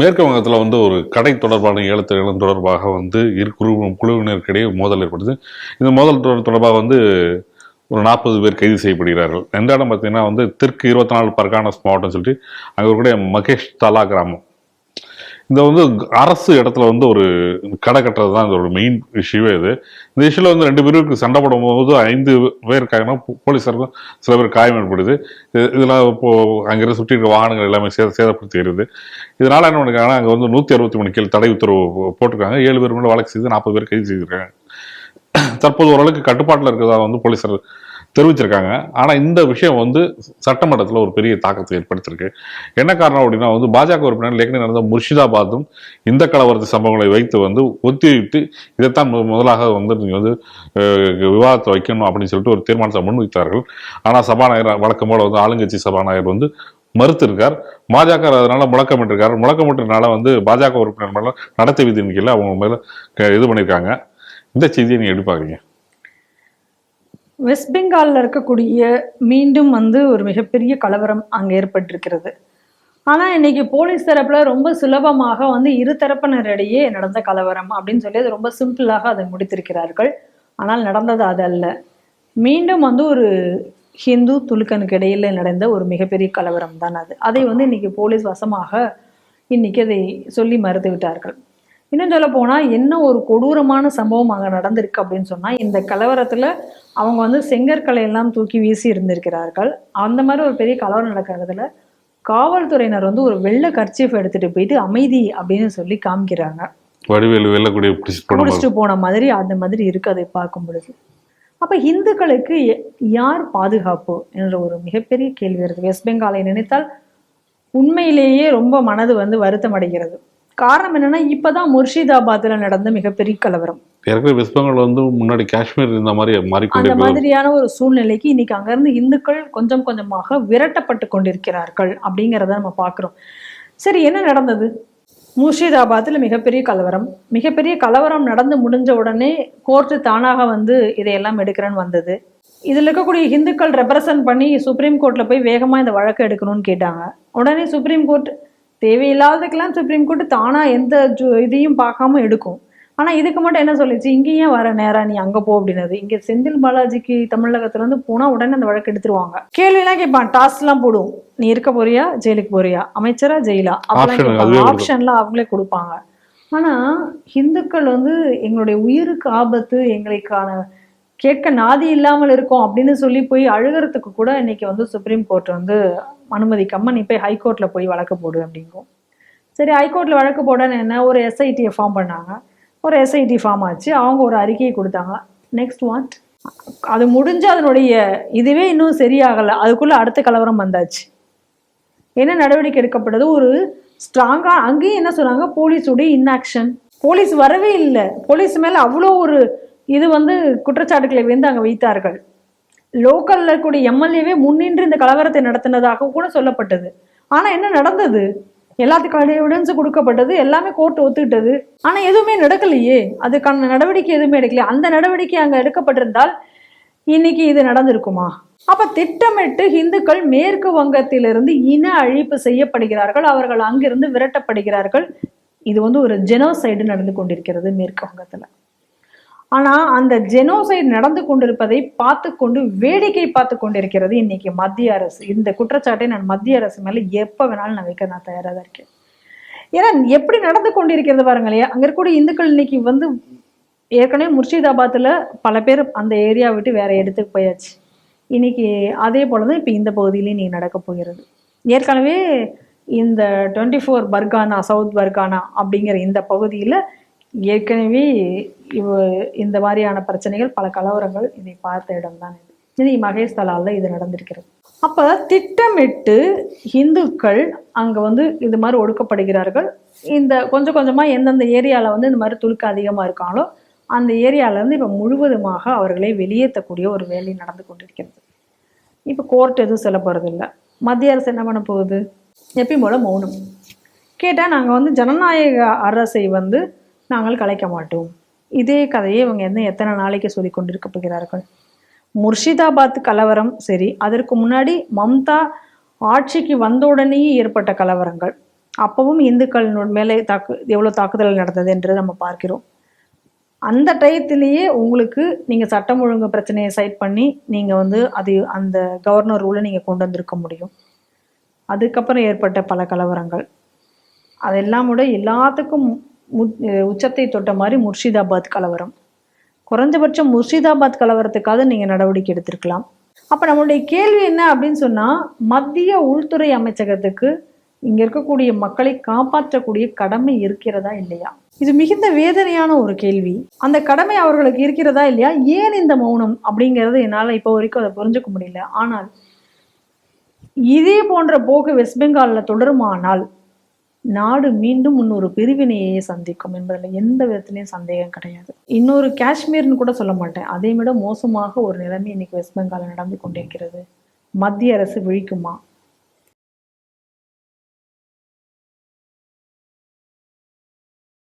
மேற்கு வங்கத்தில் வந்து ஒரு கடை தொடர்பான ஏலத்திலும் தொடர்பாக வந்து இரு குழு குழுவினருக்கிடையே மோதல் ஏற்படுது இந்த மோதல் தொடர்பாக வந்து ஒரு நாற்பது பேர் கைது செய்யப்படுகிறார்கள். எந்த இடம் பார்த்தீங்கன்னா வந்து தெற்கு இருபத்தி நாலு பர்கானஸ் மாவட்டம் சொல்லிட்டு அங்கே இருக்கக்கூடிய மகேஷ் தலா கிராமம். இந்த வந்து அரசு இடத்துல வந்து ஒரு கடை கட்டுறது தான் இதோட மெயின் இஷ்யூவே இது. இந்த இஷ்யூல வந்து ரெண்டு பேருக்கு சண்டை போடும்போது ஐந்து பேர் இருக்காங்கன்னா போ- போலீஸாருக்கும் சில பேர் காயம் ஏற்படுது. இது- இதெல்லாம் இப்போ அங்கிருந்து சுற்றி இருக்க வாகனங்கள் எல்லாமே சேத சேதப்படுத்திடுது இதனால என்ன பண்ணிருக்காங்கன்னா அங்கே வந்து நூற்றி அறுபத்தி மூணு கீழ் தடை உத்தரவு போட்டிருக்காங்க. ஏழு பேர் மேலே வழக்கு செய்து நாற்பது பேர் கைது செய்திருக்காங்க. தற்போது ஓரளவுக்கு கட்டுப்பாட்டில் இருக்கிறதா வந்து போலீசார் தெரிவிச்சிருக்காங்க. ஆனால் இந்த விஷயம் வந்து சட்டமன்றத்தில் ஒரு பெரிய தாக்கத்தை ஏற்படுத்தியிருக்கு. என்ன காரணம் அப்படின்னா வந்து பாஜக உறுப்பினர் ஏற்கனவே நடந்த முர்ஷிதாபாத்தும் இந்த கலவரத்து சம்பவங்களை வைத்து வந்து ஒத்திவைத்து இதைத்தான் முதலாக வந்து நீங்கள் வந்து விவாதத்தை வைக்கணும் அப்படின்னு சொல்லிட்டு ஒரு தீர்மானத்தை முன்வைத்தார்கள். ஆனால் சபாநாயகர் வழக்கம் போல வந்து ஆளுங்கட்சி சபாநாயகர் வந்து மறுத்திருக்கார். பாஜக அதனால முழக்கமிட்டிருக்காரு. முழக்கமிட்டதுனால வந்து பாஜக உறுப்பினர் மேல நடத்தை விதியின் கீழே அவங்க மேல க- இது பண்ணியிருக்காங்க. இந்த செய்தியை நீங்க எப்படி பாக்குறீங்க வெஸ்ட் பெங்காலில் இருக்கக்கூடிய மீண்டும் வந்து ஒரு மிகப்பெரிய கலவரம் அங்கே ஏற்பட்டிருக்கிறது. ஆனால் இன்னைக்கு போலீஸ் தரப்பில் ரொம்ப சுலபமாக வந்து இரு தரப்பினரிடையே நடந்த கலவரம் அப்படின்னு சொல்லி அது ரொம்ப சிம்பிளாக அதை முடித்திருக்கிறார்கள். ஆனால் நடந்தது அது அல்ல. மீண்டும் வந்து ஒரு ஹிந்து துலுக்கனுக்கு இடையில் நடந்த ஒரு மிகப்பெரிய கலவரம் தான் அது. அதை வந்து இன்னைக்கு போலீஸ் வசமாக இன்னைக்கு அதை சொல்லி மறுத்து விட்டார்கள் இன்னும் சொல்ல போனால் என்ன ஒரு கொடூரமான சம்பவம் அங்கே நடந்திருக்கு அப்படின்னு சொன்னால் இந்த கலவரத்தில் அவங்க வந்து செங்கற்களை எல்லாம் தூக்கி வீசி இருந்திருக்கிறார்கள். அந்த மாதிரி ஒரு பெரிய கலவரம் நடக்கிறதுல காவல்துறையினர் வந்து ஒரு வெள்ளை கர்ச்சீஃப் எடுத்துட்டு போயிட்டு அமைதி அப்படின்னு சொல்லி காமிக்கிறாங்க. வடிவேலு வெள்ளக்கூடிய பிடிச்சிட்டு போன மாதிரி. முடிச்சுட்டு போன மாதிரி அந்த மாதிரி இருக்கு அதை பார்க்கும் பொழுது. அப்ப இந்துக்களுக்கு எ- யார் பாதுகாப்பு என்ற ஒரு மிகப்பெரிய கேள்வி வருது. வெஸ்ட் பெங்காலை நினைத்தால் உண்மையிலேயே ரொம்ப மனது வந்து வருத்தம் அடைகிறது காரணம் என்னன்னா இப்பதான் முர்ஷிதாபாத்ல நடந்த மிகப்பெரிய கலவரம். ஏற்கனவே வெஸ்ட் பெங்கால் வந்து முன்னாடி காஷ்மீர் இந்த மாதிரி அந்த மாறிக்கொண்டே மாதிரியான ஒரு சூழ்நிலைக்கு இன்னைக்கு அங்கிருந்து இந்துக்கள் கொஞ்சம் கொஞ்சமாக விரட்டப்பட்டு கொண்டிருக்கிறார்கள் அப்படிங்கிறத நம்ம பார்க்கிறோம். சரி என்ன நடந்தது? முர்ஷிதாபாத்தில் மிகப்பெரிய கலவரம். மிகப்பெரிய கலவரம் நடந்து முடிஞ்ச உடனே கோர்ட்டு தானாக வந்து இதையெல்லாம் எடுக்கிறேன்னு வந்தது. இதில் இருக்கக்கூடிய இந்துக்கள் ரெப்ரசன்ட் பண்ணி சுப்ரீம் கோர்ட்டில் போய் வேகமாக இந்த வழக்கு எடுக்கணும்னு கேட்டாங்க. உடனே சுப்ரீம் கோர்ட் தேவையில்லாததுக்கெல்லாம் சுப்ரீம் கோர்ட் தானாக எந்த இதையும் பார்க்காம எடுக்கும். ஆனால் இதுக்கு மட்டும் என்ன சொல்லிச்சு? இங்கே ஏன் வர நேரா நீ அங்கே போ அப்படின்னது இங்கே செந்தில் பாலாஜிக்கு தமிழகத்துல இருந்து போனால் உடனே அந்த வழக்கு எடுத்துருவாங்க. கேள்வியெல்லாம் கேட்பான். டாஸ்க்லாம் போடும் நீ இருக்க போறியா? ஜெயிலுக்கு போறியா? அமைச்சரா ஜெயிலா? கொடுக்கும். ஆப்ஷன்லாம் அவங்களே கொடுப்பாங்க. ஆனா இந்துக்கள் வந்து எங்களுடைய உயிருக்கு ஆபத்து எங்களுக்கான கேட்க நாதி இல்லாமல் இருக்கோம் அப்படின்னு சொல்லி போய் அழுகிறதுக்கு கூட இன்னைக்கு வந்து சுப்ரீம் கோர்ட் வந்து அனுமதிக்காமல் நீ போய் ஹைகோர்ட்டில் போய் வழக்கு போடு அப்படிங்கும். சரி ஹைகோர்ட்டில் வழக்கு போடன்னு என்ன? ஒரு எஸ்ஐடியை ஃபார்ம் பண்ணாங்க. ஒரு எஸ்ஐடி ஃபார்ம் ஆச்சு. அவங்க ஒரு அறிக்கையை கொடுத்தாங்க. நெக்ஸ்ட் வாட் அது முடிஞ்சு அதனுடைய இதுவே இன்னும் சரியாகலை. அதுக்குள்ளே அடுத்த கலவரம் வந்தாச்சு. என்ன நடவடிக்கை எடுக்கப்பட்டது ஒரு ஸ்ட்ராங்காக அங்கேயும் என்ன சொன்னாங்க? போலீஸுடைய இன்ஆக்ஷன் போலீஸ் வரவே இல்லை. போலீஸ் மேலே அவ்வளோ ஒரு இது வந்து குற்றச்சாட்டுகளை வந்து அங்கே வைத்தார்கள். லோக்கல்ல இருக்கக்கூடிய எம்எல்ஏவே முன்னின்று இந்த கலவரத்தை நடத்தினதாக கூட சொல்லப்பட்டது. ஆனா என்ன நடந்தது? எல்லாத்துக்கும் எவிடன்ஸ் கொடுக்கப்பட்டது எல்லாமே கோர்ட் ஒத்துக்கிட்டது. ஆனா எதுவுமே நடக்கலையே. அதுக்கான நடவடிக்கை எதுவுமே எடுக்கலையே. அந்த நடவடிக்கை அங்க எடுக்கப்பட்டிருந்தால் இன்னைக்கு இது நடந்திருக்குமா? அப்ப திட்டமிட்டு இந்துக்கள் மேற்கு வங்கத்திலிருந்து இன அழிப்பு செய்யப்படுகிறார்கள் அவர்கள் அங்கிருந்து விரட்டப்படுகிறார்கள். இது வந்து ஒரு ஜெனோசைடு நடந்து கொண்டிருக்கிறது மேற்கு வங்கத்துல. ஆனால் அந்த ஜெனோசைட் நடந்து கொண்டிருப்பதை பார்த்து கொண்டு வேடிக்கை பார்த்து கொண்டிருக்கிறது இன்னைக்கு மத்திய அரசு. இந்த குற்றச்சாட்டை நான் மத்திய அரசு மேலே எப்போ வேணாலும் நான் வைக்க நான் தயாராக தான் இருக்கேன். ஏன்னா எப்படி நடந்து கொண்டிருக்கிறது பாருங்களேன் அங்கே இருக்கக்கூடிய இந்துக்கள் இன்னைக்கு வந்து ஏற்கனவே முர்ஷிதாபாத்தில் பல பேர் அந்த ஏரியா விட்டு வேற இடத்துக்கு போயாச்சு. இன்னைக்கு அதே போல தான் இப்போ இந்த பகுதியிலையும் நீ நடக்க போகிறது. ஏற்கனவே இந்த twenty four Pargana south Pargana அப்படிங்கிற இந்த பகுதியில் ஏற்கனவே இவ இந்த மாதிரியான பிரச்சனைகள் பல கலவரங்கள் இதை பார்த்த இடம்தான் இது. இது மகேஷ் தலாலில் இது நடந்திருக்கிறது. அப்போ திட்டமிட்டு இந்துக்கள் அங்கே வந்து இது மாதிரி ஒடுக்கப்படுகிறார்கள். இந்த கொஞ்சம் கொஞ்சமாக எந்தெந்த ஏரியாவில் வந்து இந்த மாதிரி துலுக்கு அதிகமாக இருக்காங்களோ அந்த ஏரியாவிலேருந்து இப்போ முழுவதுமாக அவர்களை வெளியேற்றக்கூடிய ஒரு வேலை நடந்து கொண்டிருக்கிறது. இப்போ கோர்ட் எதுவும் சொல்ல போகிறதில்ல மத்திய அரசு என்ன பண்ண போகுது? எப்பயும் போல மௌனம். கேட்டால் நாங்கள் வந்து ஜனநாயக அரசை வந்து நாங்கள் கலைக்க மாட்டோம். இதே கதையை இவங்க என்ன எத்தனை நாளைக்கு சொல்லி கொண்டிருக்க போகிறார்கள்? முர்ஷிதாபாத் கலவரம் சரி அதற்கு முன்னாடி மம்தா ஆட்சிக்கு வந்த உடனேயே ஏற்பட்ட கலவரங்கள். அப்பவும் இந்துக்கள் மேலே தாக்கு எவ்வளோ தாக்குதல் நடந்தது என்று நம்ம பார்க்கிறோம். அந்த டயத்திலேயே உங்களுக்கு நீங்கள் சட்டம் ஒழுங்கு பிரச்சனையை சைட் பண்ணி நீங்கள் வந்து அது அந்த கவர்னர் ரூலை நீங்கள் கொண்டு வந்திருக்க முடியும். அதுக்கப்புறம் ஏற்பட்ட பல கலவரங்கள். அதெல்லாம் விட எல்லாத்துக்கும் உச்சத்தை தொட்ட மாதிரி முர்ஷிதாபாத் கலவரம். குறைஞ்சபட்சம் முர்ஷிதாபாத் கலவரத்துக்காவது நீங்கள் நடவடிக்கை எடுத்திருக்கலாம். அப்போ நம்மளுடைய கேள்வி என்ன அப்படின்னு சொன்னால் மத்திய உள்துறை அமைச்சகத்துக்கு இங்கே இருக்கக்கூடிய மக்களை காப்பாற்றக்கூடிய கடமை இருக்கிறதா இல்லையா? இது மிகுந்த வேதனையான ஒரு கேள்வி. அந்த கடமை அவர்களுக்கு இருக்கிறதா இல்லையா? ஏன் இந்த மௌனம் அப்படிங்கிறது என்னால் இப்போ வரைக்கும் அதை புரிஞ்சுக்க முடியல. ஆனால் இதே போன்ற போக்கு வெஸ்ட் பெங்காலில் தொடருமானால் நாடு மீண்டும் இன்னொரு பிரிவினையை சந்திக்கும் என்பதில் எந்த விதத்திலையும் சந்தேகம் கிடையாது. இன்னொரு காஷ்மீர்னு கூட சொல்ல மாட்டேன். அதை விட மோசமாக ஒரு நிலைமை இன்னைக்கு வெஸ்ட் பெங்காலில் நடந்து கொண்டிருக்கிறது. மத்திய அரசு விழிக்குமா?